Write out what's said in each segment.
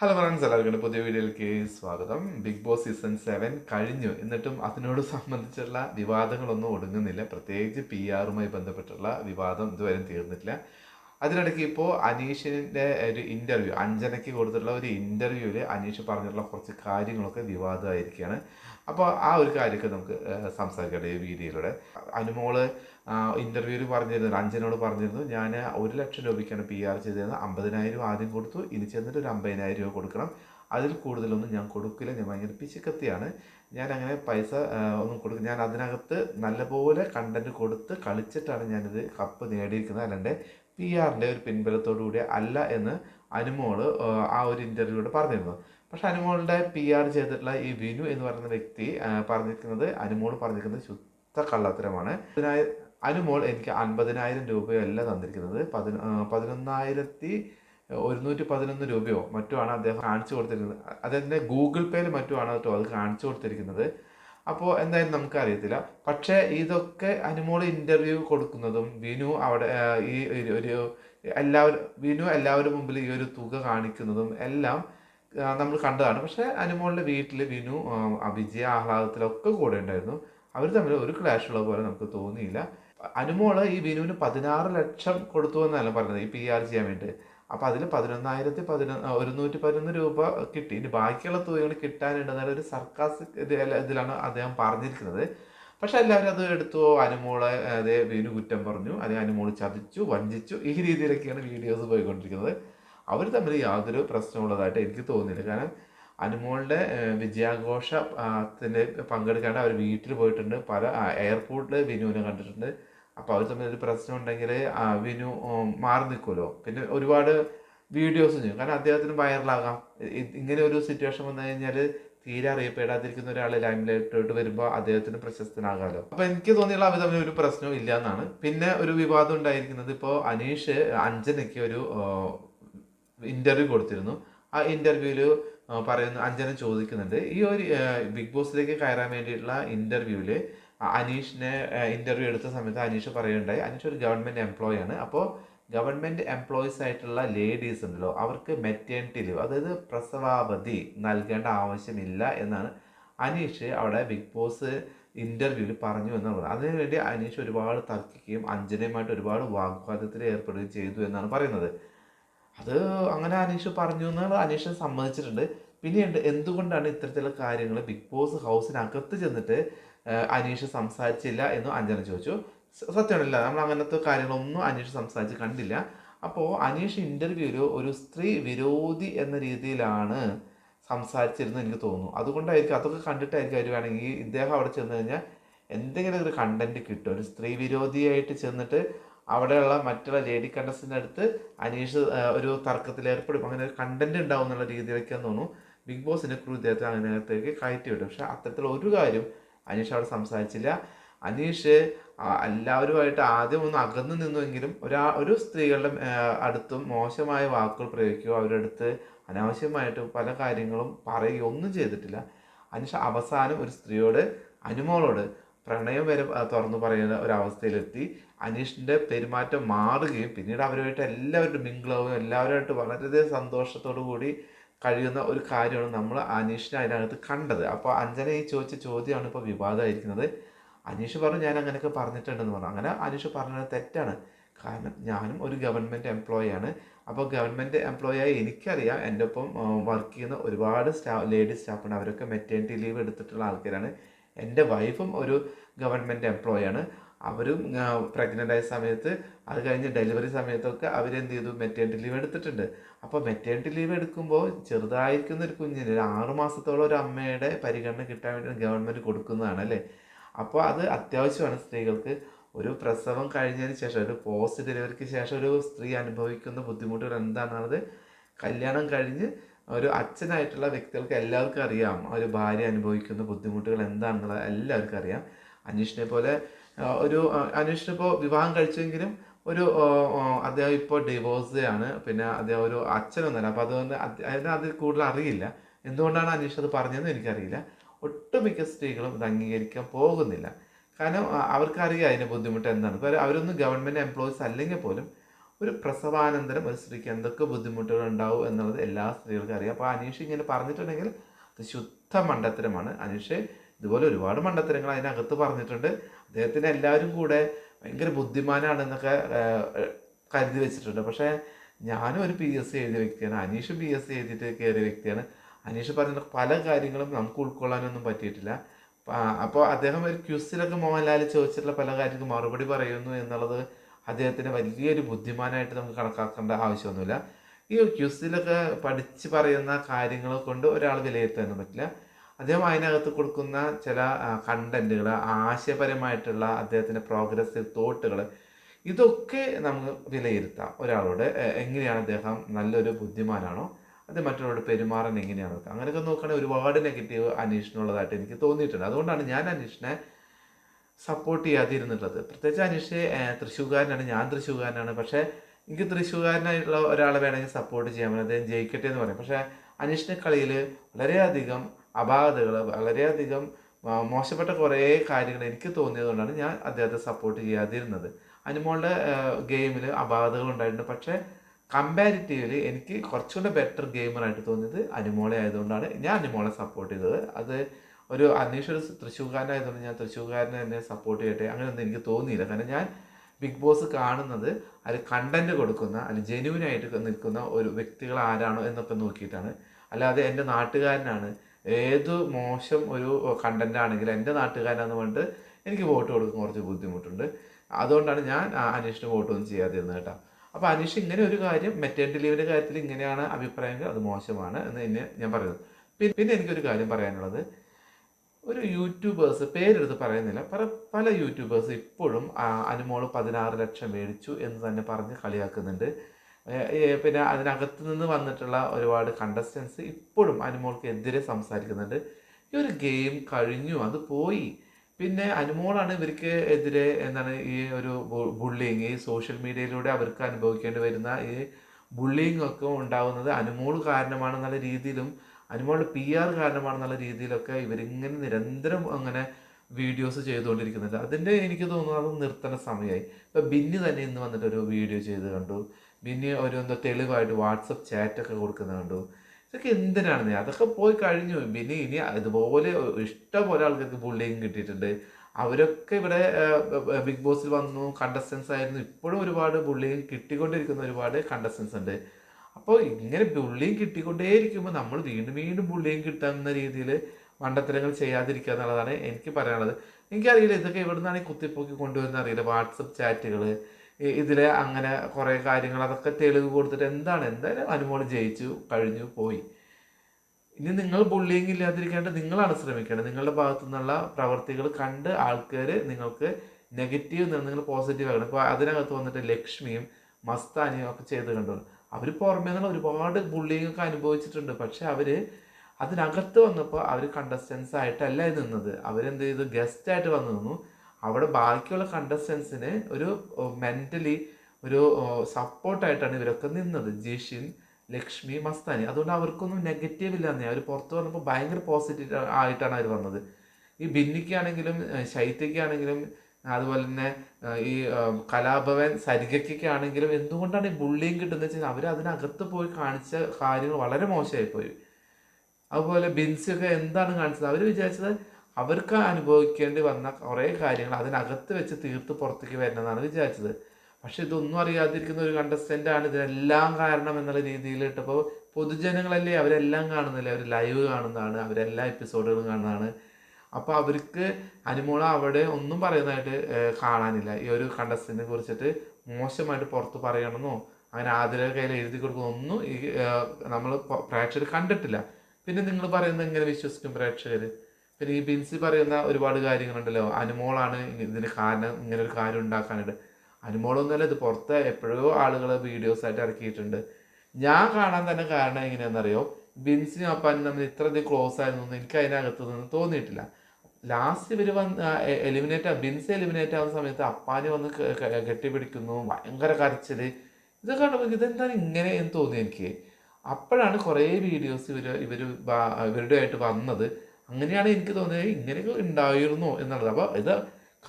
Hello friends എല്ലാവർക്കും പുതിയ വീഡിയോയിലേക്ക് സ്വാഗതം. ബിഗ് ബോസ് സീസൺ സെവൻ കഴിഞ്ഞു. എന്നിട്ടും അതിനോട് സംബന്ധിച്ചുള്ള വിവാദങ്ങളൊന്നും ഒടുങ്ങുന്നില്ല. പ്രത്യേകിച്ച് പി ആറുമായി ബന്ധപ്പെട്ടുള്ള വിവാദം ഇതുവരെ തീർന്നിട്ടില്ല. അതിനിടയ്ക്ക് ഇപ്പോൾ അനീഷിന്റെ ഒരു ഇന്റർവ്യൂ അഞ്ജനയ്ക്ക് കൊടുത്തിട്ടുള്ള ഒരു ഇന്റർവ്യൂവിൽ അനീഷ് പറഞ്ഞിട്ടുള്ള കുറച്ച് കാര്യങ്ങളൊക്കെ വിവാദമായിരിക്കുകയാണ്. അപ്പോൾ ആ ഒരു കാര്യമൊക്കെ നമുക്ക് സംസാരിക്കട്ടെ ഈ വീഡിയോയിലൂടെ. അനുമോൾ ഇന്റർവ്യൂവിൽ പറഞ്ഞിരുന്നു അഞ്ജനോട് പറഞ്ഞിരുന്നു ഞാൻ ഒരു ലക്ഷം രൂപയ്ക്കാണ് പി ആർ ചെയ്തിരുന്നത് അമ്പതിനായിരം ആദ്യം കൊടുത്തു ഇനി ചെന്നിട്ട് ഒരു അമ്പതിനായിരം രൂപ കൊടുക്കണം. അതിൽ കൂടുതലൊന്നും ഞാൻ കൊടുക്കില്ല ഞാൻ ഭയങ്കര പിശുക്കത്തിയാണ്. ഞാൻ അങ്ങനെ പൈസ ഒന്നും കൊടുക്കും ഞാൻ അതിനകത്ത് നല്ലപോലെ കണ്ടന്റ് കൊടുത്ത് കളിച്ചിട്ടാണ് ഞാനിത് കപ്പ് നേടിയിരിക്കുന്നത്. അല്ലാണ്ട് പി ആറിന്റെ ഒരു പിൻബലത്തോടു കൂടി അല്ല എന്ന് അനുമോൾ ആ ഒരു ഇന്റർവ്യൂടെ പറഞ്ഞിരുന്നു. പക്ഷെ അനുമോളുടെ പി ആർ ചെയ്തിട്ടുള്ള ഈ വിനു എന്ന് പറയുന്ന വ്യക്തി പറഞ്ഞിരിക്കുന്നത് അനുമോൾ പറഞ്ഞിരിക്കുന്നത് ശുദ്ധ കള്ളത്തരമാണ്. അനുമോൾ എനിക്ക് അൻപതിനായിരം രൂപയല്ല തന്നിരിക്കുന്നത്. പതിന പതിനൊന്നായിരത്തി ഒരുന്നൂറ്റി പതിനൊന്ന് രൂപയോ മറ്റോ ആണ് അദ്ദേഹം കാണിച്ചു കൊടുത്തിരിക്കുന്നത്. അദ്ദേഹത്തിന്റെ ഗൂഗിൾ പേയിൽ മറ്റോ ആണ് കേട്ടോ അത് കാണിച്ചു കൊടുത്തിരിക്കുന്നത്. അപ്പോൾ എന്തായാലും നമുക്കറിയത്തില്ല. പക്ഷേ ഇതൊക്കെ അനുമോൾ ഇന്റർവ്യൂ കൊടുക്കുന്നതും വിനു അവിടെ ഈ ഒരു എല്ലാവരും വിനു എല്ലാവരും മുമ്പിൽ ഈ ഒരു തുക കാണിക്കുന്നതും എല്ലാം നമ്മൾ കണ്ടതാണ്. പക്ഷേ അനുമോളുടെ വീട്ടിൽ വിനു അഭിജയ ആഹ്ലാദത്തിലൊക്കെ കൂടെ ഉണ്ടായിരുന്നു. അവർ തമ്മിൽ ഒരു ക്ലാഷ് ഉള്ള പോലെ നമുക്ക് തോന്നിയില്ല. അനുമോൾ ഈ വിനുവിന് പതിനാറ് ലക്ഷം കൊടുത്തു എന്നല്ല പറഞ്ഞത് ഈ പി ആർ ചെയ്യാൻ വേണ്ടി. അപ്പോൾ അതിൽ പതിനൊന്നായിരത്തി പതിനൊന്ന് ഒരുന്നൂറ്റി പതിനൊന്ന് രൂപ കിട്ടി. ഇനി ബാക്കിയുള്ള തുകകൾ കിട്ടാനുണ്ടെന്നുള്ള ഒരു സർക്കാസ് ഇതിലാണ് അദ്ദേഹം പറഞ്ഞിരിക്കുന്നത്. പക്ഷെ എല്ലാവരും അത് എടുത്തു. അനുമോളെ അതേ വിനു കുറ്റം പറഞ്ഞു. അതേ അനുമോൾ ചതിച്ചു വഞ്ചിച്ചു. ഈ രീതിയിലൊക്കെയാണ് വീഡിയോസ് പോയിക്കൊണ്ടിരിക്കുന്നത്. അവർ തമ്മിൽ യാതൊരു പ്രശ്നമുള്ളതായിട്ട് എനിക്ക് തോന്നുന്നില്ല കാരണം അനുമോളുടെ ഏഹ്, വിജയാഘോഷ ആ, ത്തിന് പങ്കെടുക്കാണ്ട് അവർ വീട്ടിൽ പോയിട്ടുണ്ട്. പല എയർപോർട്ടിൽ വിനുവിനെ കണ്ടിട്ടുണ്ട്. അപ്പോൾ അവർ തമ്മിൽ ഒരു പ്രശ്നം ഉണ്ടെങ്കിൽ വിനു മാറി നിൽക്കുമല്ലോ പിന്നെ ഒരുപാട് വീഡിയോസ് ചെയ്യും കാരണം അദ്ദേഹത്തിന് വൈറലാകാം. ഇങ്ങനെ ഒരു സിറ്റുവേഷൻ വന്നു കഴിഞ്ഞാൽ തീരെ അറിയപ്പെടാതിരിക്കുന്ന ഒരാൾ ലൈംലൈറ്റോട്ട് വരുമ്പോൾ അദ്ദേഹത്തിന് പ്രശസ്തനാകാമല്ലോ അപ്പൊ എനിക്ക് തോന്നിയുള്ള അവർ തമ്മിൽ ഒരു പ്രശ്നവും ഇല്ല എന്നാണ് പിന്നെ ഒരു വിവാദം ഉണ്ടായിരിക്കുന്നത് ഇപ്പോൾ അനീഷ് അഞ്ജനയ്ക്ക് ഒരു ഇന്റർവ്യൂ കൊടുത്തിരുന്നു. ആ ഇന്റർവ്യൂവിൽ പറയുന്നു അഞ്ജന ചോദിക്കുന്നുണ്ട് ഈ ഒരു ബിഗ് ബോസിലേക്ക് കയറാൻ വേണ്ടിയിട്ടുള്ള ഇന്റർവ്യൂവിൽ അനീഷിനെ ഇന്റർവ്യൂ എടുത്ത സമയത്ത് അനീഷ് പറയുകയുണ്ടായി അനീഷ് ഒരു ഗവൺമെന്റ് എംപ്ലോയി ആണ്. അപ്പോൾ ഗവൺമെന്റ് എംപ്ലോയീസ് ആയിട്ടുള്ള ലേഡീസ് ഉണ്ടല്ലോ അവർക്ക് മെറ്റേണിറ്റി ലീവ് അതായത് പ്രസവാവധി നൽകേണ്ട ആവശ്യമില്ല എന്നാണ് അനീഷ് അവിടെ ബിഗ് ബോസ് ഇന്റർവ്യൂവിൽ പറഞ്ഞു എന്നാണ് പറയുന്നത്. അതിനുവേണ്ടി അനീഷ് ഒരുപാട് തർക്കിക്കുകയും അഞ്ജനയുമായിട്ട് ഒരുപാട് വാഗ്വാദത്തിൽ ഏർപ്പെടുകയും ചെയ്തു എന്നാണ് പറയുന്നത്. അത് അങ്ങനെ അനീഷ് പറഞ്ഞു എന്നാണ് അനീഷ് സമ്മതിച്ചിട്ടുണ്ട്. പിന്നെയുണ്ട് എന്തുകൊണ്ടാണ് ഇത്തരത്തിലുള്ള കാര്യങ്ങൾ ബിഗ് ബോസ് ഹൗസിനകത്ത് ചെന്നിട്ട് അനീഷ് സംസാരിച്ചില്ല എന്ന് അഞ്ജന ചോദിച്ചു. സത്യമാണല്ല. നമ്മൾ അങ്ങനത്തെ കാര്യങ്ങളൊന്നും അനീഷ് സംസാരിച്ച് കണ്ടില്ല. അപ്പോൾ അനീഷ് ഇന്റർവ്യൂവിൽ ഒരു സ്ത്രീ വിരോധി എന്ന രീതിയിലാണ് സംസാരിച്ചിരുന്നത് എനിക്ക് തോന്നുന്നു. അതുകൊണ്ടായിരിക്കും അതൊക്കെ കണ്ടിട്ടായിരിക്കും അവർ വേണമെങ്കിൽ ഇദ്ദേഹം അവിടെ ചെന്ന് കഴിഞ്ഞാൽ എന്തെങ്കിലും ഒരു കണ്ടന്റ് കിട്ടും. ഒരു സ്ത്രീ വിരോധിയായിട്ട് ചെന്നിട്ട് അവിടെയുള്ള മറ്റുള്ള ലേഡി കണ്ടസ്റ്റിന്റെ അടുത്ത് അനീഷ് ഒരു തർക്കത്തിൽ ഏർപ്പെടും. അങ്ങനെ ഒരു കണ്ടന്റ് ഉണ്ടാവും എന്നുള്ള രീതിയിലേക്കാന്ന് തോന്നുന്നു. ബിഗ് ബോസിന്റെ ക്രൂ ഇദ്ദേഹത്തെ അങ്ങനത്തേക്ക് കയറ്റി വിടും. പക്ഷെ അത്തരത്തിലുള്ള ഒരു കാര്യം അനീഷ് അവിടെ സംസാരിച്ചില്ല. അനീഷ് എല്ലാവരുമായിട്ട് ആദ്യം ഒന്ന് അകന്നു നിന്നുവെങ്കിലും ഒരാ ഒരു സ്ത്രീകളുടെ അടുത്തും മോശമായ വാക്കുകൾ പ്രയോഗിക്കുകയോ അവരുടെ അടുത്ത് അനാവശ്യമായിട്ട് പല കാര്യങ്ങളും പറയുകയോ ഒന്നും ചെയ്തിട്ടില്ല. അനീഷ് അവസാനം ഒരു സ്ത്രീയോട് അനുമോളോട് പ്രണയം വരെ തുറന്നു പറയുന്ന ഒരവസ്ഥയിലെത്തി. അനീഷിന്റെ പെരുമാറ്റം മാറുകയും പിന്നീട് അവരുമായിട്ട് എല്ലാവരും മിങ്കിളാവുകയും എല്ലാവരുമായിട്ട് വളരെയധികം സന്തോഷത്തോടു കൂടി കഴിയുന്ന ഒരു കാര്യമാണ് നമ്മൾ അനീഷിനെ അതിനകത്ത് കണ്ടത്. അപ്പോൾ അഞ്ജന ഈ ചോദിച്ച ചോദ്യമാണ് ഇപ്പോൾ വിവാദമായിരിക്കുന്നത്. അനീഷ് പറഞ്ഞു ഞാൻ അങ്ങനെയൊക്കെ പറഞ്ഞിട്ടുണ്ടെന്ന് പറഞ്ഞു. അങ്ങനെ അനീഷ് പറഞ്ഞത് തെറ്റാണ്. കാരണം ഞാനും ഒരു ഗവൺമെന്റ് എംപ്ലോയി ആണ് അപ്പോൾ ഗവൺമെന്റ് എംപ്ലോയി ആയി എനിക്കറിയാം. എന്റെ ഒപ്പം വർക്ക് ചെയ്യുന്ന ഒരുപാട് സ്റ്റാഫ് ലേഡീസ് സ്റ്റാഫുണ്ട്. അവരൊക്കെ മെറ്റേണിറ്റി ലീവ് എടുത്തിട്ടുള്ള ആൾക്കാരാണ്. എന്റെ വൈഫും ഒരു ഗവൺമെന്റ് എംപ്ലോയി ആണ് അവരും പ്രഗ്നന്റ് ആയ സമയത്ത് അത് കഴിഞ്ഞ് ഡെലിവറി സമയത്തൊക്കെ അവരെന്ത് ചെയ്തു? മെറ്റേണിറ്റി ലീവ് എടുത്തിട്ടുണ്ട്. അപ്പോൾ മെറ്റേണിറ്റി ലീവ് എടുക്കുമ്പോൾ ചെറുതായിരിക്കുന്ന ഒരു കുഞ്ഞിന് ഒരു ആറ് മാസത്തോളം ഒരു അമ്മയുടെ പരിഗണന കിട്ടാൻ വേണ്ടി ഗവൺമെന്റ് കൊടുക്കുന്നതാണ് അല്ലേ? അപ്പോൾ അത് അത്യാവശ്യമാണ് സ്ത്രീകൾക്ക്. ഒരു പ്രസവം കഴിഞ്ഞതിന് ശേഷം ഒരു പോസ്റ്റ് ഡെലിവറിക്ക് ശേഷം ഒരു സ്ത്രീ അനുഭവിക്കുന്ന ബുദ്ധിമുട്ടുകൾ എന്താണെന്നത് കല്യാണം കഴിഞ്ഞ് ഒരു അച്ഛനായിട്ടുള്ള വ്യക്തികൾക്ക് എല്ലാവർക്കും അറിയാം. ഒരു ഭാര്യ അനുഭവിക്കുന്ന ബുദ്ധിമുട്ടുകൾ എന്താണെന്നുള്ളത് എല്ലാവർക്കും അറിയാം. അനീഷിനെ പോലെ ഒരു അനീഷിനിപ്പോൾ വിവാഹം കഴിച്ചെങ്കിലും ഒരു അദ്ദേഹം ഇപ്പോൾ ഡിവോഴ്സ് ആണ്. പിന്നെ അദ്ദേഹം ഒരു അച്ഛനൊന്നല്ല. അപ്പോൾ അതുകൊണ്ട് അത് അതിന് അത് കൂടുതൽ അറിയില്ല. എന്തുകൊണ്ടാണ് അനീഷ് അത് പറഞ്ഞതെന്ന് എനിക്കറിയില്ല. ഒട്ടുമിക്ക സ്ത്രീകളും ഇത് അംഗീകരിക്കാൻ പോകുന്നില്ല. കാരണം അവർക്കറിയാം അതിന്റെ ബുദ്ധിമുട്ട് എന്താണ്. അവരൊന്നും ഗവൺമെന്റ് എംപ്ലോയീസ് അല്ലെങ്കിൽ പോലും ഒരു പ്രസവാനന്തരം ഒരു സ്ത്രീക്ക് എന്തൊക്കെ ബുദ്ധിമുട്ടുകൾ ഉണ്ടാവും എന്നുള്ളത് എല്ലാ സ്ത്രീകൾക്കും അറിയാം. അപ്പോൾ അനീഷ് ഇങ്ങനെ പറഞ്ഞിട്ടുണ്ടെങ്കിൽ അത് ശുദ്ധ മണ്ടത്തരമാണ്. അനീഷ് ഇതുപോലെ ഒരുപാട് മണ്ടത്തരങ്ങൾ അതിനകത്ത് പറഞ്ഞിട്ടുണ്ട്. അദ്ദേഹത്തിന് എല്ലാവരും കൂടെ ഭയങ്കര ബുദ്ധിമാനാണെന്നൊക്കെ കരുതി വെച്ചിട്ടുണ്ട്. പക്ഷേ ഞാനും ഒരു പി എസ് സി എഴുതിയ വ്യക്തിയാണ്. അനീഷ് പി എസ് സി എഴുതിയിട്ട് കയറിയ വ്യക്തിയാണ്. അനീഷ് പറഞ്ഞ പല കാര്യങ്ങളും നമുക്ക് ഉൾക്കൊള്ളാനൊന്നും പറ്റിയിട്ടില്ല. അപ്പോൾ അദ്ദേഹം ഒരു ക്യൂസിലൊക്കെ മോഹൻലാൽ ചോദിച്ചിട്ടുള്ള പല കാര്യങ്ങൾക്ക് മറുപടി പറയുന്നു എന്നുള്ളത് അദ്ദേഹത്തിന് വലിയൊരു ബുദ്ധിമാനായിട്ട് നമുക്ക് കണക്കാക്കേണ്ട ആവശ്യമൊന്നുമില്ല. ഈ ക്യൂസിലൊക്കെ പഠിച്ച് പറയുന്ന കാര്യങ്ങൾ കൊണ്ട് ഒരാൾ വിലയിരുത്താനൊന്നും പറ്റില്ല. അദ്ദേഹം അതിനകത്ത് കൊടുക്കുന്ന ചില കണ്ടന്റുകൾ ആശയപരമായിട്ടുള്ള അദ്ദേഹത്തിന്റെ പ്രോഗ്രസീവ് തോട്ടുകൾ ഇതൊക്കെ നമുക്ക് വിലയിരുത്താം ഒരാളോട്. എങ്ങനെയാണ് അദ്ദേഹം നല്ലൊരു ബുദ്ധിമാനാണോ അത് മറ്റുള്ളവരോട് പെരുമാറാൻ എങ്ങനെയാണ്? അങ്ങനെയൊക്കെ നോക്കുകയാണെങ്കിൽ ഒരുപാട് നെഗറ്റീവ് അനീഷിനുള്ളതായിട്ട് എനിക്ക് തോന്നിയിട്ടുണ്ട്. അതുകൊണ്ടാണ് ഞാൻ അനീഷിനെ സപ്പോർട്ട് ചെയ്യാതിരുന്നുള്ളത് പ്രത്യേകിച്ച് അനീഷ് തൃശ്ശൂർകാരനാണ് ഞാൻ തൃശ്ശൂർകാരനാണ് പക്ഷേ എനിക്ക് തൃശ്ശൂർകാരനായിട്ടുള്ള ഒരാളെ വേണമെങ്കിൽ സപ്പോർട്ട് ചെയ്യാൻ പറ്റും. അദ്ദേഹം ജയിക്കട്ടെ എന്ന് പറയും. പക്ഷേ അനീഷിന്റെ കളിയിൽ വളരെയധികം അപാകതകൾ വളരെയധികം മോശപ്പെട്ട കുറേ കാര്യങ്ങൾ എനിക്ക് തോന്നിയതുകൊണ്ടാണ് ഞാൻ അദ്ദേഹത്തെ സപ്പോർട്ട് ചെയ്യാതിരുന്നത്. അനുമോളുടെ ഗെയിമിൽ അപാകതകൾ ഉണ്ടായിട്ടുണ്ട്. പക്ഷേ കമ്പാരിറ്റീവ്ലി എനിക്ക് കുറച്ചുകൂടെ ബെറ്റർ ഗെയിമറായിട്ട് തോന്നിയത് അനുമോളെ ആയതുകൊണ്ടാണ് ഞാൻ അനുമോളെ സപ്പോർട്ട് ചെയ്തത്. അത് ഒരു അനീഷ് ഒരു തൃശ്ശൂർക്കാരനായതുകൊണ്ട് ഞാൻ തൃശ്ശൂർക്കാരനെ എന്നെ സപ്പോർട്ട് ചെയ്യട്ടെ? അങ്ങനെയൊന്നും എനിക്ക് തോന്നിയില്ല. കാരണം ഞാൻ ബിഗ് ബോസ് കാണുന്നത് അതിൽ കണ്ടന്റ് കൊടുക്കുന്ന അതിൽ ജെന്യൂൻ ആയിട്ട് നിൽക്കുന്ന ഒരു വ്യക്തികൾ ആരാണോ എന്നൊക്കെ നോക്കിയിട്ടാണ്. അല്ലാതെ എന്റെ നാട്ടുകാരനാണ്. ഏത് മോശം ഒരു കണ്ടന്റ് ആണെങ്കിലും എന്റെ നാട്ടുകാരനാന്ന് പറഞ്ഞിട്ട് എനിക്ക് വോട്ട് കൊടുക്കാൻ കുറച്ച് ബുദ്ധിമുട്ടുണ്ട്. അതുകൊണ്ടാണ് ഞാൻ അനീഷിന് വോട്ടൊന്നും ചെയ്യാതിരുന്നത് കേട്ടോ. അപ്പോൾ അനീഷ് ഇങ്ങനെ ഒരു കാര്യം മെറ്റേണിറ്റി ലീവിന്റെ കാര്യത്തിൽ ഇങ്ങനെയാണ് അഭിപ്രായങ്ങൾ അത് മോശമാണ് എന്ന് എന്നെ ഞാൻ പറയുന്നത് പിന്നെ എനിക്കൊരു കാര്യം പറയാനുള്ളത്. ഒരു യൂട്യൂബേഴ്സ് പേരെടുത്ത് പറയുന്നില്ല. പല പല യൂട്യൂബേഴ്സ് ഇപ്പോഴും അനുമോൾ പതിനാറ് ലക്ഷം മേടിച്ചു എന്ന് തന്നെ പറഞ്ഞ് കളിയാക്കുന്നുണ്ട്. പിന്നെ അതിനകത്ത് നിന്ന് വന്നിട്ടുള്ള ഒരുപാട് കണ്ടസ്റ്റൻസ് ഇപ്പോഴും അനുമോൾക്ക് എതിരെ സംസാരിക്കുന്നുണ്ട്. ഈ ഒരു ഗെയിം കഴിഞ്ഞു അത് പോയി. പിന്നെ അനുമോളാണ് ഇവർക്ക് എതിരെ എന്താണ് ഈ ഒരു ബുള്ളിങ് ഈ സോഷ്യൽ മീഡിയയിലൂടെ അവർക്ക് അനുഭവിക്കേണ്ടി വരുന്ന ഈ ബുള്ളിങ് ഒക്കെ ഉണ്ടാവുന്നത് അനുമോൾ കാരണമാണെന്നുള്ള രീതിയിലും അനുമോളുടെ പി ആർ കാരണമാണെന്നുള്ള രീതിയിലൊക്കെ ഇവരിങ്ങനെ നിരന്തരം അങ്ങനെ വീഡിയോസ് ചെയ്തുകൊണ്ടിരിക്കുന്നുണ്ട്. അതിന്റെ എനിക്ക് തോന്നുന്നു അത് നിർത്തണ സമയമായി. ഇപ്പം ബിന്നി തന്നെ ഇന്ന് വന്നിട്ട് ഒരു വീഡിയോ ചെയ്ത് കണ്ടു. ബിന്നി ഒരു എന്തോ തെളിവായിട്ട് വാട്സപ്പ് ചാറ്റൊക്കെ കൊടുക്കുന്നത് കണ്ടു. ഇതൊക്കെ എന്തിനാണ് അതൊക്കെ പോയി കഴിഞ്ഞു. ബിന്നി ഇനി ഇതുപോലെ ഇഷ്ടംപോലെ ആൾക്കാർക്ക് ബുള്ളിങ് കിട്ടിയിട്ടുണ്ട്. അവരൊക്കെ ഇവിടെ ബിഗ് ബോസിൽ വന്നു. കണ്ടസ്റ്റൻസ് ആയിരുന്നു. ഇപ്പോഴും ഒരുപാട് ബുള്ളിങ് കിട്ടിക്കൊണ്ടിരിക്കുന്ന ഒരുപാട് കണ്ടസ്റ്റൻസ് ഉണ്ട്. അപ്പോൾ ഇങ്ങനെ ബുള്ളിങ് കിട്ടിക്കൊണ്ടേയിരിക്കുമ്പോൾ നമ്മൾ വീണ്ടും വീണ്ടും ബുള്ളിയും കിട്ടുന്ന രീതിയിൽ മണ്ടത്തരങ്ങൾ ചെയ്യാതിരിക്കുക എന്നുള്ളതാണ് എനിക്ക് പറയാനുള്ളത്. എനിക്കറിയില്ല ഇതൊക്കെ എവിടെ നിന്നാണ് ഈ കുത്തിപ്പൊക്കി കൊണ്ടുവരുന്ന അറിയില്ല. വാട്സപ്പ് ചാറ്റുകൾ ഇതിൽ അങ്ങനെ കുറേ കാര്യങ്ങൾ അതൊക്കെ തെളിവ് കൊടുത്തിട്ട് എന്താണ്? എന്തായാലും അനുമോൾ ജയിച്ചു കഴിഞ്ഞു പോയി. ഇനി നിങ്ങൾ ബുള്ളിങ് ഇല്ലാതിരിക്കേണ്ട നിങ്ങളാണ് ശ്രമിക്കേണ്ടത്. നിങ്ങളുടെ ഭാഗത്തു നിന്നുള്ള പ്രവർത്തികൾ കണ്ട് ആൾക്കാർ നിങ്ങൾക്ക് നെഗറ്റീവ് നിങ്ങൾ പോസിറ്റീവ് ആകണം ഇപ്പോൾ അതിനകത്ത് വന്നിട്ട് ലക്ഷ്മിയും മസ്താനിയും ഒക്കെ ചെയ്ത് കണ്ടു. അവർ പുറമേ നിന്നുള്ള ഒരുപാട് ബുള്ളിങ് ഒക്കെ അനുഭവിച്ചിട്ടുണ്ട്. പക്ഷെ അവർ അതിനകത്ത് വന്നപ്പോൾ അവർ കണ്ടസ്റ്റൻസ് ആയിട്ടല്ല നിന്നത്. അവരെന്ത് ചെയ്തു? ഗസ്റ്റായിട്ട് വന്നു നിന്നു. അവിടെ ബാക്കിയുള്ള കണ്ടസ്റ്റൻസിന് ഒരു മെന്റലി ഒരു സപ്പോർട്ടായിട്ടാണ് ഇവരൊക്കെ നിന്നത്. ജിഷിൻ ലക്ഷ്മി മസ്താനി. അതുകൊണ്ട് അവർക്കൊന്നും നെഗറ്റീവ് ഇല്ല തന്നെ അവർ പുറത്ത് വന്നപ്പോൾ ഭയങ്കര പോസിറ്റീവ് ആയിട്ടാണ് അവർ വന്നത്. ഈ ബിന്നിക്കാണെങ്കിലും ശൈത്യക്കാണെങ്കിലും അതുപോലെ തന്നെ ഈ കലാഭവൻ സരികയ്ക്കൊക്കെ ആണെങ്കിലും എന്തുകൊണ്ടാണ് ഈ ബുള്ളിയും കിട്ടുന്നത് വെച്ചാൽ അവർ അതിനകത്ത് പോയി കാണിച്ച കാര്യങ്ങൾ വളരെ മോശമായി പോയി അതുപോലെ ബിൻസിയൊക്കെ എന്താണ് കാണിച്ചത്? അവർ വിചാരിച്ചത് അവർക്ക് അനുഭവിക്കേണ്ടി വന്ന കുറേ കാര്യങ്ങൾ അതിനകത്ത് വെച്ച് തീർത്ത് പുറത്തേക്ക് വരണമെന്നാണ് വിചാരിച്ചത്. പക്ഷെ ഇതൊന്നും അറിയാതിരിക്കുന്ന ഒരു കണ്ടസ്റ്റന്റ് ആണ് ഇതിനെല്ലാം കാരണം എന്നുള്ള രീതിയിൽ ഇട്ടപ്പോൾ പൊതുജനങ്ങളല്ലേ അവരെല്ലാം കാണുന്നില്ലേ? അവർ ലൈവ് കാണുന്നതാണ് അവരെല്ലാ എപ്പിസോഡുകളും കാണുന്നതാണ്. അപ്പോൾ അവർക്ക് അനുമോള അവിടെ ഒന്നും പറയുന്നതായിട്ട് കാണാനില്ല. ഈ ഒരു കണ്ടസ്റ്റന്റിനെ കുറിച്ചിട്ട് മോശമായിട്ട് പുറത്ത് പറയണമെന്നോ അങ്ങനെ ആതിര കയ്യിൽ എഴുതി കൊടുക്കുന്ന ഒന്നും ഈ നമ്മൾ പ്രേക്ഷകർ കണ്ടിട്ടില്ല. പിന്നെ നിങ്ങൾ പറയുന്നത് എങ്ങനെ വിശ്വസിക്കും പ്രേക്ഷകർ പിന്നെ ഈ ബിൻസി പറയുന്ന ഒരുപാട് കാര്യങ്ങളുണ്ടല്ലോ. അനുമോളാണ് ഇതിന് കാരണം ഇങ്ങനെ ഒരു കാര്യം ഉണ്ടാക്കാനായിട്ട്. അനുമോളൊന്നുമല്ല ഇത് പുറത്ത് എപ്പോഴോ ആളുകൾ വീഡിയോസ് ആയിട്ട് ഇറക്കിയിട്ടുണ്ട്. ഞാൻ കാണാൻ തന്നെ കാരണം എങ്ങനെയാണെന്നറിയോ? ബിൻസിനും അപ്പാനും തമ്മിൽ ഇത്രയധികം ക്ലോസ് ആയിരുന്നു എനിക്ക് അതിനകത്ത് നിന്ന് തോന്നിയിട്ടില്ല. ലാസ്റ്റ് ഇവർ വന്ന് എലിമിനേറ്റ് ബിൻസ് എലിമിനേറ്റ് ആവുന്ന സമയത്ത് അപ്പാനി വന്ന് കെട്ടിപ്പിടിക്കുന്നു ഭയങ്കര കരച്ചിൽ ഇതൊക്കെ കണ്ടപ്പോൾ ഇതെന്താണ് ഇങ്ങനെ എന്ന് തോന്നി എനിക്ക്. അപ്പോഴാണ് കുറേ വീഡിയോസ് ഇവർ ഇവർ ഇവരുടെ ആയിട്ട് വന്നത്. അങ്ങനെയാണ് എനിക്ക് തോന്നിയത് ഇങ്ങനെയൊക്കെ ഉണ്ടായിരുന്നു എന്നുള്ളത്. അപ്പോൾ ഇത്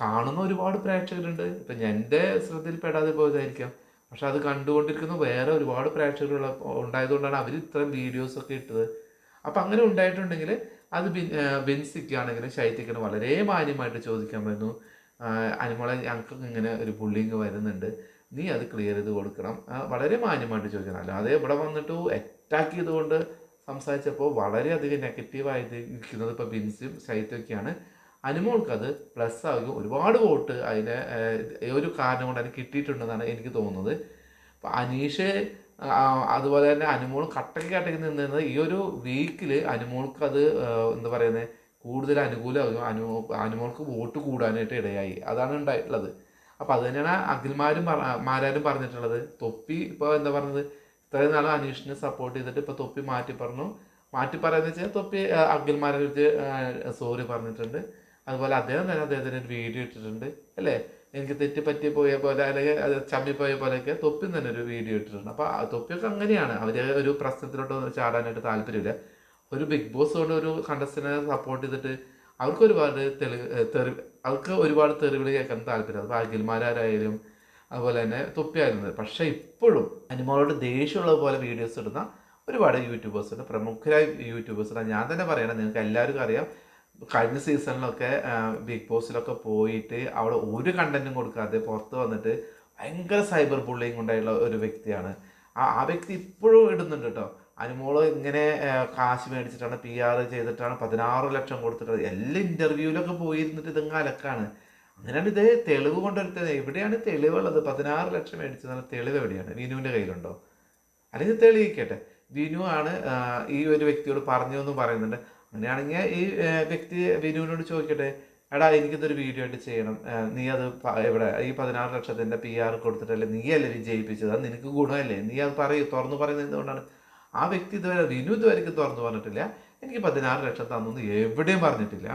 കാണുന്ന ഒരുപാട് പ്രേക്ഷകരുണ്ട്. ഇപ്പം എന്റെ ശ്രദ്ധയിൽ പെടാതെ പോയതായിരിക്കാം. പക്ഷെ അത് കണ്ടുകൊണ്ടിരിക്കുന്ന വേറെ ഒരുപാട് പ്രേക്ഷകരുള്ള ഉണ്ടായതുകൊണ്ടാണ് അവർ ഇത്രയും വീഡിയോസൊക്കെ ഇട്ടത്. അപ്പം അങ്ങനെ ഉണ്ടായിട്ടുണ്ടെങ്കിൽ അത് ബിൻ- ആ, ബിൻസിക്കാണെങ്കിലും ശൈത്യക്കാണ് വളരെ മാന്യമായിട്ട് ചോദിക്കാൻ വരുന്നു. അനുമോളെ ഞങ്ങൾക്ക് ഇങ്ങനെ ഒരു ബുള്ളിങ് വരുന്നുണ്ട്. നീ അത് ക്ലിയർ ചെയ്ത് കൊടുക്കണം. വളരെ മാന്യമായിട്ട് ചോദിക്കണം. അല്ലാതെ ഇവിടെ വന്നിട്ട് അറ്റാക്ക് ചെയ്തുകൊണ്ട് സംസാരിച്ചപ്പോൾ വളരെയധികം നെഗറ്റീവായിട്ട് നിൽക്കുന്നത് ഇപ്പോൾ ബിൻസും ശൈത്യമൊക്കെയാണ് അനുമോൾക്ക് അത് പ്ലസ് ആകും ഒരുപാട് വോട്ട് അതിന് ഒരു കാരണം കൊണ്ട് അതിന് കിട്ടിയിട്ടുണ്ടെന്നാണ് എനിക്ക് തോന്നുന്നത്. അപ്പം അനീഷ് അതുപോലെ തന്നെ അനുമോൾ കട്ടക്ക് കട്ടക്ക് നിന്നിരുന്നത് ഈ ഒരു വീക്കിൽ അനുമോൾക്ക് അത് എന്താ പറയുന്നത് കൂടുതൽ അനുകൂലമാകും അനു അനുമോൾക്ക് വോട്ട് കൂടാനായിട്ട് ഇടയായി. അതാണ് ഉണ്ടായിട്ടുള്ളത്. അപ്പോൾ അത് തന്നെയാണ് അഖിൽമാരും മാരാരും പറഞ്ഞിട്ടുള്ളത്. തൊപ്പി ഇപ്പോൾ എന്താ പറഞ്ഞത്? ഇത്രയും നാളും അനീഷിനെ സപ്പോർട്ട് ചെയ്തിട്ട് ഇപ്പോൾ തൊപ്പി മാറ്റി പറഞ്ഞു. മാറ്റി പറയുന്നത് വെച്ചാൽ തൊപ്പി അഖിൽമാരെ കുറിച്ച് സോറി പറഞ്ഞിട്ടുണ്ട്. അതുപോലെ അദ്ദേഹം തന്നെ അദ്ദേഹത്തിന് ഒരു വീഡിയോ ഇട്ടിട്ടുണ്ട്. അല്ലേ? എനിക്ക് തെറ്റ് പോയ പോലെ അല്ലെങ്കിൽ അത് ചമ്മി പോയ പോലെയൊക്കെ തൊപ്പി തന്നെ ഒരു വീഡിയോ ഇട്ടിട്ടുണ്ട്. അപ്പോൾ തൊപ്പിയൊക്കെ അങ്ങനെയാണ്. അവർ ഒരു പ്രശ്നത്തിലോട്ട് ചാടാനായിട്ട് താല്പര്യമില്ല. ഒരു ബിഗ് ബോസ് കൊണ്ട് ഒരു കണ്ടസ്റ്റനെ സപ്പോർട്ട് ചെയ്തിട്ട് അവർക്ക് ഒരുപാട് തെളി തെറി അവർക്ക് ഒരുപാട് തെറിവിൾ കേൾക്കാൻ താല്പര്യം അത് അഖിൽമാരായാലും അതുപോലെ തന്നെ തൊപ്പിയായിരുന്നത് പക്ഷേ ഇപ്പോഴും അനിമോളോട് ദേഷ്യമുള്ളത് പോലെ വീഡിയോസ് ഇടുന്ന ഒരുപാട് യൂട്യൂബേഴ്സ് ഉണ്ട്. പ്രമുഖരായ യൂട്യൂബേഴ്സ് ഉണ്ട്. ഞാൻ തന്നെ പറയണം നിങ്ങൾക്ക് എല്ലാവർക്കും അറിയാം. കഴിഞ്ഞ സീസണിലൊക്കെ ബിഗ് ബോസിലൊക്കെ പോയിട്ട് അവിടെ ഒരു കണ്ടന്റും കൊടുക്കാതെ പുറത്ത് വന്നിട്ട് ഭയങ്കര സൈബർ ബുള്ളിങ് ഉണ്ടായുള്ള ഒരു വ്യക്തിയാണ്. ആ വ്യക്തി ഇപ്പോഴും ഇടുന്നുണ്ട് കേട്ടോ. അനുമോൾ ഇങ്ങനെ കാശ് മേടിച്ചിട്ടാണ് പി ആർ ചെയ്തിട്ടാണ് പതിനാറ് ലക്ഷം കൊടുത്തിട്ട് എല്ലാ ഇന്റർവ്യൂവിലൊക്കെ പോയിരുന്നിട്ട് ഇതങ്ങ് അലക്കാണ്. അങ്ങനെയാണ് ഇത് തെളിവ് കൊണ്ടുവരുത്തത്. എവിടെയാണ് തെളിവുള്ളത്? പതിനാറ് ലക്ഷം മേടിച്ചതാണ് തെളിവ് എവിടെയാണ്? വിനുവിന്റെ കയ്യിലുണ്ടോ? അല്ലെങ്കിൽ തെളിയിക്കട്ടെ. വിനു ആണ് ഈ ഒരു വ്യക്തിയോട് പറഞ്ഞു എന്ന് പറയുന്നുണ്ട്. അങ്ങനെയാണെങ്കിൽ ഈ വ്യക്തി വിനുവിനോട് ചോദിക്കട്ടെ എടാ എനിക്കിതൊരു വീഡിയോ ആയിട്ട് ചെയ്യണം. നീ അത് ഇവിടെ ഈ പതിനാറ് ലക്ഷത്തിന്റെ പി ആർ കൊടുത്തിട്ടല്ലേ നീ അല്ലേ വിജയിപ്പിച്ചത് അത് നിനക്ക് ഗുണമല്ലേ? നീ അത് പറയൂ തുറന്നു പറയുന്നത് എന്തുകൊണ്ടാണ്? ആ വ്യക്തി ഇതുവരെ വിനു ഇതുവരെ തുറന്നു പറഞ്ഞിട്ടില്ല. എനിക്ക് പതിനാറ് ലക്ഷം തന്നു എവിടെയും പറഞ്ഞിട്ടില്ല.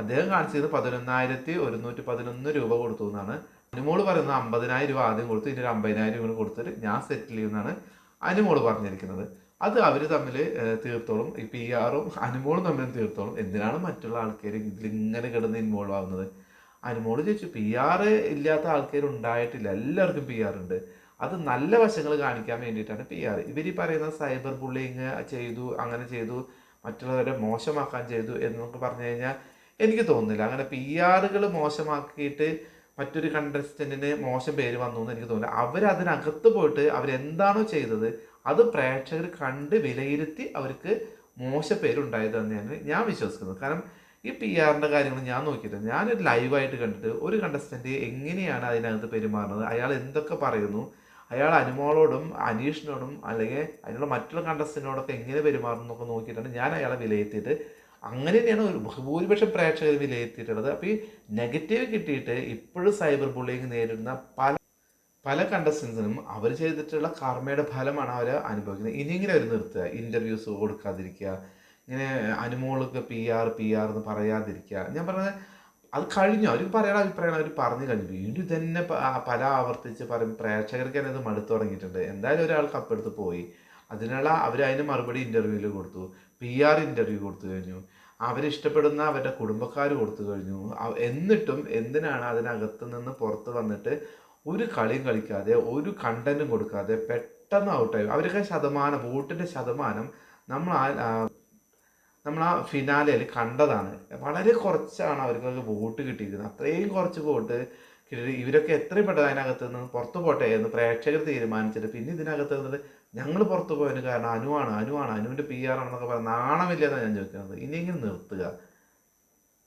അദ്ദേഹം കാണിച്ചത് പതിനൊന്നായിരത്തി ഒരുന്നൂറ്റി പതിനൊന്ന് രൂപ കൊടുത്തു എന്നാണ്. അനുമോൾ പറയുന്നത് അമ്പതിനായിരം രൂപ ആദ്യം കൊടുത്തു ഇനി ഒരു അമ്പതിനായിരം രൂപ കൊടുത്തിട്ട് ഞാൻ സെറ്റിൽ ചെയ്യുമെന്നാണ് അനുമോൾ പറഞ്ഞിരിക്കുന്നത്. അത് അവർ തമ്മിൽ തീർത്തോളും. ഈ പി ആറും അനുമോളും തമ്മിൽ തീർത്തോളും. എന്തിനാണ് മറ്റുള്ള ആൾക്കാർ ഇതിലിങ്ങനെ കിടന്ന് ഇൻവോൾവ് ആവുന്നത്? അനുമോൾ ചോദിച്ചു പി ആർ ഇല്ലാത്ത ആൾക്കാർ ഉണ്ടായിട്ടില്ല. എല്ലാവർക്കും പി ആർ ഉണ്ട്. അത് നല്ല വശങ്ങൾ കാണിക്കാൻ വേണ്ടിയിട്ടാണ് പി ആർ ഇവർ ഈ പറയുന്ന സൈബർ ബുള്ളിങ് ചെയ്തു അങ്ങനെ ചെയ്തു മറ്റുള്ളവരെ മോശമാക്കാൻ ചെയ്തു എന്നൊക്കെ പറഞ്ഞു കഴിഞ്ഞാൽ എനിക്ക് തോന്നുന്നില്ല. അങ്ങനെ പി ആറുകൾ മോശമാക്കിയിട്ട് മറ്റൊരു കണ്ടസ്റ്റന്റിന് മോശം പേര് വന്നു എന്ന് എനിക്ക് തോന്നുന്നില്ല. അവരതിനകത്ത് പോയിട്ട് അവരെന്താണോ ചെയ്തത് അത് പ്രേക്ഷകർ കണ്ട് വിലയിരുത്തി അവർക്ക് മോശപ്പേരുണ്ടായത് തന്നെയാണ് ഞാൻ വിശ്വസിക്കുന്നത് കാരണം ഈ പി ആറിന്റെ കാര്യങ്ങൾ ഞാൻ നോക്കിയിട്ട് ഞാനൊരു ലൈവായിട്ട് കണ്ടിട്ട് ഒരു കണ്ടസ്റ്റന്റ് എങ്ങനെയാണ് അതിനകത്ത് പെരുമാറുന്നത്? അയാൾ എന്തൊക്കെ പറയുന്നു? അയാൾ അനുമോളോടും അനീഷിനോടും അല്ലെങ്കിൽ അതിനുള്ള മറ്റുള്ള കണ്ടസ്റ്റന്റിനോടൊക്കെ എങ്ങനെ പെരുമാറുന്നു എന്നൊക്കെ നോക്കിയിട്ടാണ് ഞാൻ അയാളെ വിലയിരുത്തിയിട്ട് അങ്ങനെ തന്നെയാണ് ഒരു ബഹുഭൂരിപക്ഷം പ്രേക്ഷകർ വിലയിരുത്തിയിട്ടുള്ളത്. അപ്പോൾ ഈ നെഗറ്റീവ് കിട്ടിയിട്ട് ഇപ്പോഴും സൈബർ ബുള്ളിങ് നേരിടുന്ന പല പല കണ്ടസ്റ്റൻസിനും അവർ ചെയ്തിട്ടുള്ള കർമ്മയുടെ ഫലമാണ് അവർ അനുഭവിക്കുന്നത്. ഇനി ഇങ്ങനെ അവർ നിർത്തുക. ഇന്റർവ്യൂസ് കൊടുക്കാതിരിക്കുക. ഇങ്ങനെ അനുമോളൊക്കെ പി ആർ പി ആർ എന്ന് പറയാതിരിക്കുക. ഞാൻ പറഞ്ഞത് അത് കഴിഞ്ഞു. അവർ പറയണ അഭിപ്രായം അവർ പറഞ്ഞു കഴിഞ്ഞു. വീണ്ടും തന്നെ പല ആവർത്തിച്ച് പറയും. പ്രേക്ഷകർക്ക് തന്നെ ഇത് മടുത്തു തുടങ്ങിയിട്ടുണ്ട്. എന്തായാലും ഒരാൾ കപ്പെടുത്ത് പോയി. അതിനുള്ള അവർ അതിന് മറുപടി ഇന്റർവ്യൂവിൽ കൊടുത്തു. പി ആർ ഇന്റർവ്യൂ കൊടുത്തു കഴിഞ്ഞു. അവരിഷ്ടപ്പെടുന്ന അവരുടെ കുടുംബക്കാർ കൊടുത്തു കഴിഞ്ഞു. എന്നിട്ടും എന്തിനാണ് അതിനകത്ത് നിന്ന് പുറത്ത് വന്നിട്ട് ഒരു കളിയും കളിക്കാതെ ഒരു കണ്ടന്റും കൊടുക്കാതെ പെട്ടെന്ന് ഔട്ടായി അവരൊക്കെ ശതമാനം വോട്ടിന്റെ ശതമാനം നമ്മൾ ആ നമ്മൾ ആ ഫിനാലയിൽ കണ്ടതാണ്. വളരെ കുറച്ചാണ് അവർക്കൊക്കെ വോട്ട് കിട്ടിയിരുന്നത് അത്രയും കുറച്ച് വോട്ട് കിട്ടി ഇവരൊക്കെ എത്രയും പെട്ടെന്ന് അതിനകത്ത് നിന്ന് പുറത്തു പോട്ടെ എന്ന് പ്രേക്ഷകർ തീരുമാനിച്ചിട്ട് പിന്നെ ഇതിനകത്ത് നിന്നിട്ട് ഞങ്ങൾ പുറത്തു പോയതിന് കാരണം അനുവാണ് അനുവാണ്. അനുവിന്റെ പി ആർ ആണെന്നൊക്കെ പറഞ്ഞാൽ നാണമില്ലെന്നാണ് ഞാൻ ചോദിക്കുന്നത്. ഇനിയെങ്കിലും നിർത്തുക.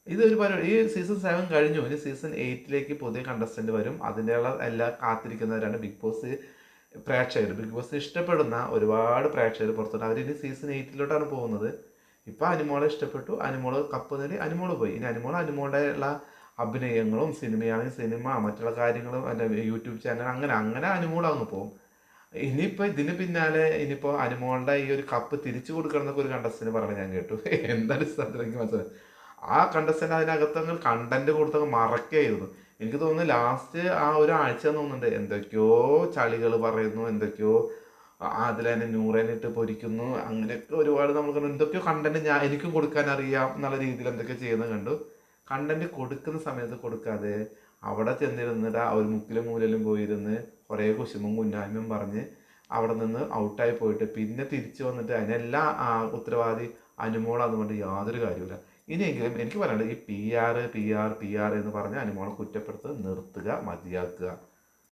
ഇതൊരു പരിപാടി ഈ സീസൺ സെവൻ കഴിഞ്ഞു. ഇനി സീസൺ എയ്റ്റിലേക്ക് പുതിയ കണ്ടസ്റ്റന്റ് വരും. അതിന്റെയുള്ള എല്ലാ കാത്തിരിക്കുന്നവരാണ് ബിഗ് ബോസ് പ്രേക്ഷകർ ബിഗ് ബോസ് ഇഷ്ടപ്പെടുന്ന ഒരുപാട് പ്രേക്ഷകർ പുറത്തുണ്ട്. അവരിനി സീസൺ എയ്റ്റിലോട്ടാണ് പോകുന്നത്. ഇപ്പം അനുമോളെ ഇഷ്ടപ്പെട്ടു. അനുമോൾ കപ്പ് നേടി അനുമോൾ പോയി. ഇനി അനുമോൾ അനുമോളുടെ ഉള്ള അഭിനയങ്ങളും സിനിമയാണെങ്കിൽ സിനിമ മറ്റുള്ള കാര്യങ്ങളും അല്ല യൂട്യൂബ് ചാനൽ അങ്ങനെ അങ്ങനെ അനുമോൾ അങ്ങ് പോകും. ഇനിയിപ്പോൾ ഇതിന് പിന്നാലെ ഇനിയിപ്പോൾ അനുമോളുടെ ഈ ഒരു കപ്പ് തിരിച്ചു കൊടുക്കണം എന്നൊക്കെ ഒരു കണ്ടസ്റ്റിന് പറഞ്ഞു ഞാൻ കേട്ടു. എന്താണ് എനിക്ക് മനസ്സിലായി ആ കണ്ടസ്റ്റന്റ് അതിനകത്തങ്ങൾ കണ്ടന്റ് കൊടുത്തങ്ങ് മറക്കായിരുന്നു എനിക്ക് തോന്നുന്നു ലാസ്റ്റ് ആ ഒരു ആഴ്ച തോന്നുന്നുണ്ട്. എന്തൊക്കെയോ ചളികൾ പറയുന്നു എന്തൊക്കെയോ അതിൽ തന്നെ നൂറേനിട്ട് പൊരിക്കുന്നു. അങ്ങനെയൊക്കെ ഒരുപാട് നമ്മൾ കണ്ടു. എന്തൊക്കെയോ കണ്ടന്റ് ഞാൻ എനിക്കും കൊടുക്കാൻ അറിയാം എന്നുള്ള രീതിയിൽ എന്തൊക്കെ ചെയ്യുന്നത് കണ്ടു. കണ്ടന്റ് കൊടുക്കുന്ന സമയത്ത് കൊടുക്കാതെ അവിടെ ചെന്നിരുന്നിട്ട് ആ ഒരു മുക്കിലും മൂലയിലും പോയിരുന്ന് കുറേ കുശുമും കുന്നായ്മയും പറഞ്ഞ് അവിടെ നിന്ന് ഔട്ടായി പോയിട്ട് പിന്നെ തിരിച്ചു വന്നിട്ട് അതിനെല്ലാം ഉത്തരവാദി അനുമോളാന്ന് പറഞ്ഞിട്ട് യാതൊരു കാര്യമില്ല ഇനിയെങ്കിലും എനിക്ക് പറയാനുള്ളത് ഈ P R P R P R എന്ന് പറഞ്ഞ് അനുമോളെ കുറ്റപ്പെടുത്തുന്നത് നിർത്തുക മതിയാക്കുക.